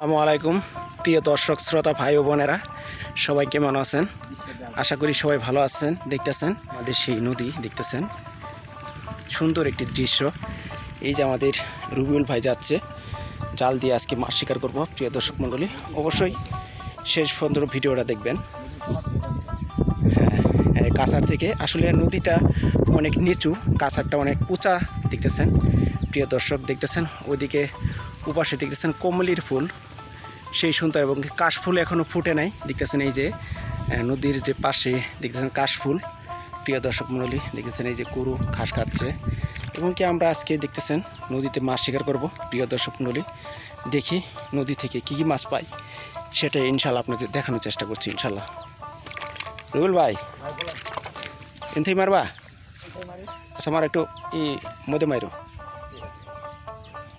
আসসালামু আলাইকুম, প্রিয় দর্শক, শ্রোতা, ভাই ও বোনেরা। সবাই কেমন আছেন? আশা করি সবাই ভালো আছেন, দেখতেছেন? আমাদের সেই নদী দেখতেছেন? সুন্দর একটি দৃশ্য। এই যে আমাদের রুবিউল ভাই যাচ্ছে, জাল দিয়ে আজকে মাছ শিকার করব, প্রিয় দর্শক মণ্ডলী। অবশ্যই শেষ পর্যন্ত ভিডিওটা দেখবেন। হ্যাঁ কাছার থেকে আসলে নদীটা অনেক নিচু কাছারটা অনেক উঁচা দেখতেছেন। প্রিয় দর্শক দেখতেছেন, ওইদিকে উপাসে দেখতেছেন কমলির ফুল। সেই সুন্দর এবং কাশফুল এখনও ফুটে নাই। দেখতেছেন এই যে নদীর যে পাশে দেখতেছেন কাশফুল। প্রিয় দর্শক মণ্ডলী, দেখতেছেন এই যে গরু ঘাস খাচ্ছে। এবং কি আমরা আজকে দেখতেছেন, নদীতে মাছ শিকার করব। প্রিয় দর্শক মণ্ডলী, দেখি নদী থেকে কী কী মাছ পাই। সেটা ইনশাল্লাহ আপনাদের দেখানোর চেষ্টা করছি ইনশাল্লাহ রুবেল ভাই, এনথেই মারবা? আচ্ছা আমার একটু ই মধ্যে মাইরো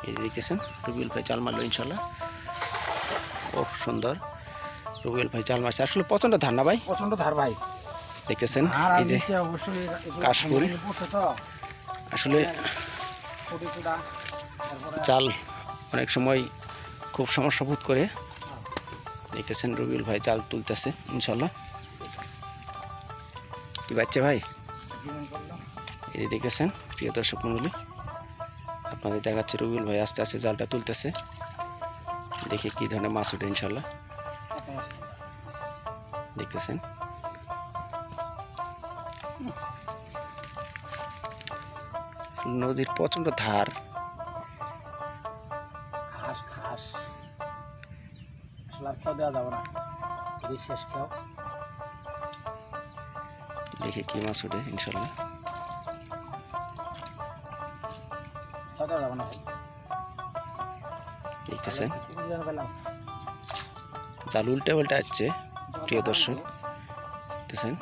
এই দেখতেছেন, রুবেল ভাই জাল মারলো ইনশাল্লাহ ও সুন্দর। রুবেল ভাই জাল মারছে। আসলে প্রচণ্ড ধান না ভাই? প্রচণ্ড ধার ভাই। দেখতেছেন? এই যে কাশফুল। আসলে জাল অনেক সময় খুব সমস্যা বোধ করে। দেখতেছেন রবিউল ভাই জাল তুলতেছে ইনশাল্লাহ কি বাচ্চা ভাই? এই দেখতেছেন প্রিয় দর্শক মণ্ডলী আপনাদের দেখাচ্ছে রবিউল ভাই আস্তে আস্তে জালটা তুলতেছে। দেখি কি ধরনের মাছ ওঠে ইনশাল্লাহ। দেখতেছেন? নদীর প্রচণ্ড ধার। ঘাস ঘাস। আসলে খেয়াও দেওয়া যাবে না। শেষ খেয়াও দেখি কি মাছ ওঠে ইনশাল্লাহ। দেওয়া যাবে না। দেখতেছেন জাল উল্টে উল্টে আসছে প্রিয় দর্শক। দেখতেছেন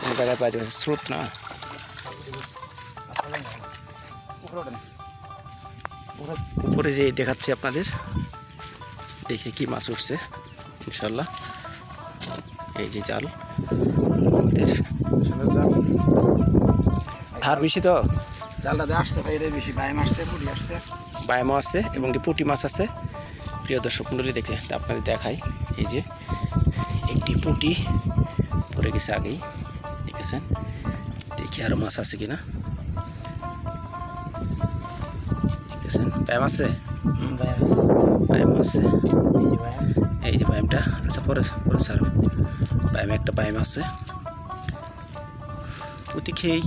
কোনো জায়গায় পাওয়া যাচ্ছে স্রোত না। উপরে যে দেখাচ্ছি আপনাদের। দেখে কি মাছ উঠছে ইনশাল্লাহ। এই যে জাল। আমাদের ধার বেশি তো? জালটা দিয়ে আসতে পারে বেশি বাইম আসছে পুরি আসছে। বায়ামও আছে এবং কি পুঁটি মাছ আছে। প্রিয় দর্শক মণ্ডলী দেখে আপনাদের দেখাই। এই যে একটি পুঁটি পড়ে গেছে আগেই দেখতেছেন দেখি আরও মাছ আছে কিনা। দেখতেছেন ব্যায়াম আছে? ব্যায়াম আছে। এই যে ব্যায়ামটা আচ্ছা পরে পরে স্যার। ব্যায়ামে একটা ব্যায়াম আছে। পুঁতি খেয়েই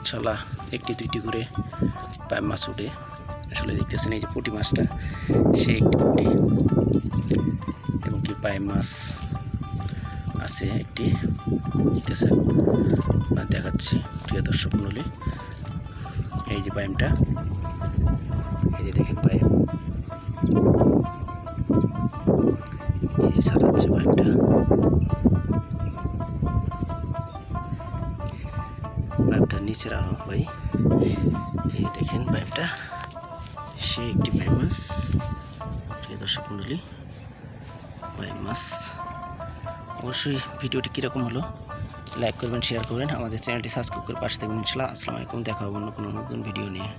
ইনশাল্লাহ। একটি, দুইটি করে ব্যায়াম মাছ উঠে। আসলে দেখতেছেন এই যে পুঁটি মাছটা, সে একটি পুঁটি এবং কি ব্যায়াম মাছ আছে একটি। দেখতেছেন? বা দেখাচ্ছি, প্রিয় দর্শক মণ্ডলী। এই যে ব্যায়ামটা এই যে দেখেন ব্যায়াম এই সারাচ্ছে বাইকটা পাইপটা নিচে রাখো ভাই। এই দেখেন পাইপটা সে একটি পাইপ মাছ। দর্শক মণ্ডলী পাইপ মাছ। অবশ্যই ভিডিওটি কীরকম হলো লাইক করবেন শেয়ার করবেন। আমাদের চ্যানেলটি সাবস্ক্রাইব করে পাশে থাকবেন। ইনশাল্লাহ আসসালামু আলাইকুম। দেখা হবে অন্য কোনো নতুন ভিডিও নিয়ে।